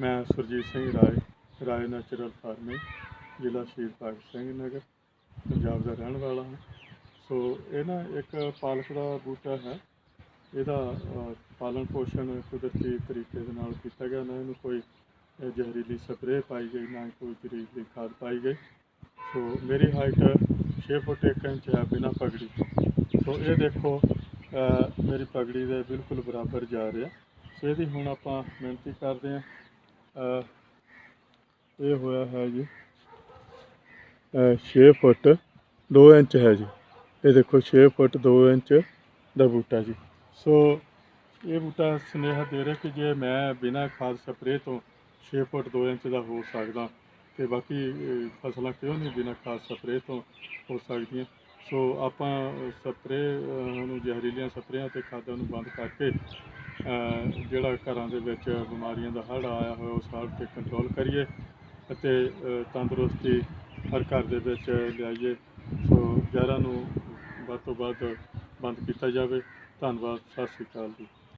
ਮੈਂ Surjit Singh Rai Rai natural farming ਜ਼ਿਲ੍ਹਾ ਸ਼ਹੀਦ ਭਗਤ ਸਿੰਘ ਨਗਰ, ਪੰਜਾਬ ਦਾ ਰਹਿਣ ਵਾਲਾ ਹਾਂ। ਸੋ ਇਹ ਨਾ ਇੱਕ ਪਾਲਕ ਦਾ ਬੂਟਾ ਹੈ। ਇਹਦਾ ਪਾਲਣ ਪੋਸ਼ਣ ਕੁਦਰਤੀ ਤਰੀਕੇ ਦੇ ਨਾਲ ਕੀਤਾ ਗਿਆ। ਨਾ ਇਹਨੂੰ ਕੋਈ ਜ਼ਹਿਰੀਲੀ ਸਪਰੇਅ ਪਾਈ ਗਈ, ਨਾ ਕੋਈ ਜ਼ਹਿਰੀਲੀ ਖਾਦ ਪਾਈ ਗਈ। ਸੋ ਮੇਰੀ ਹਾਈਟ 6 ਫੁੱਟ 1 ਇੰਚ ਹੈ ਬਿਨਾਂ ਪਗੜੀ। ਸੋ ਇਹ ਦੇਖੋ ਮੇਰੀ ਪਗੜੀ ਦੇ ਬਿਲਕੁਲ ਬਰਾਬਰ ਜਾ ਰਿਹਾ। ਸੋ ਇਹਦੀ ਹੁਣ ਆਪਾਂ ਮਿਹਨਤੀ ਕਰਦੇ ਹਾਂ। ਇਹ ਹੋਇਆ ਹੈ ਜੀ। 6 ਫੁੱਟ 2 ਇੰਚ ਹੈ ਜੀ। ਇਹ ਦੇਖੋ 6 ਫੁੱਟ 2 ਇੰਚ ਦਾ ਬੂਟਾ ਜੀ। ਸੋ ਇਹ ਬੂਟਾ ਸੁਨੇਹਾ ਦੇ ਰਿਹਾ ਕਿ ਜੇ ਮੈਂ ਬਿਨਾਂ ਖਾਦ ਸਪਰੇਅ ਤੋਂ 6 ਫੁੱਟ 2 ਇੰਚ ਦਾ ਹੋ ਸਕਦਾ ਤੇ ਬਾਕੀ ਫਸਲਾਂ ਕਿਉਂ ਨਹੀਂ ਬਿਨਾਂ ਖਾਦ ਸਪਰੇਅ ਤੋਂ ਹੋ ਸਕਦੀਆਂ? ਸੋ ਆਪਾਂ ਸਪਰੇਅ ਨੂੰ ਜ਼ਹਿਰੀਲੀਆਂ ਸਪਰੇਆਂ ਤੇ ਖਾਦਾਂ ਨੂੰ ਬੰਦ ਕਰਕੇ ਜਿਹੜਾ ਘਰਾਂ ਦੇ ਵਿੱਚ ਬਿਮਾਰੀਆਂ ਦਾ ਹੜ੍ਹ ਆਇਆ ਹੋਇਆ, ਉਸ ਹੜ੍ਹ ਤੇ ਕੰਟਰੋਲ ਕਰੀਏ ਅਤੇ ਤੰਦਰੁਸਤੀ ਹਰ ਘਰ ਦੇ ਵਿੱਚ ਲਿਆਈਏ। ਸੋ ਜ਼ਹਿਰਾਂ ਨੂੰ ਵੱਧ ਤੋਂ ਵੱਧ ਬੰਦ ਕੀਤਾ ਜਾਵੇ। ਧੰਨਵਾਦ, ਸਤਿ ਸ਼੍ਰੀ ਅਕਾਲ ਜੀ।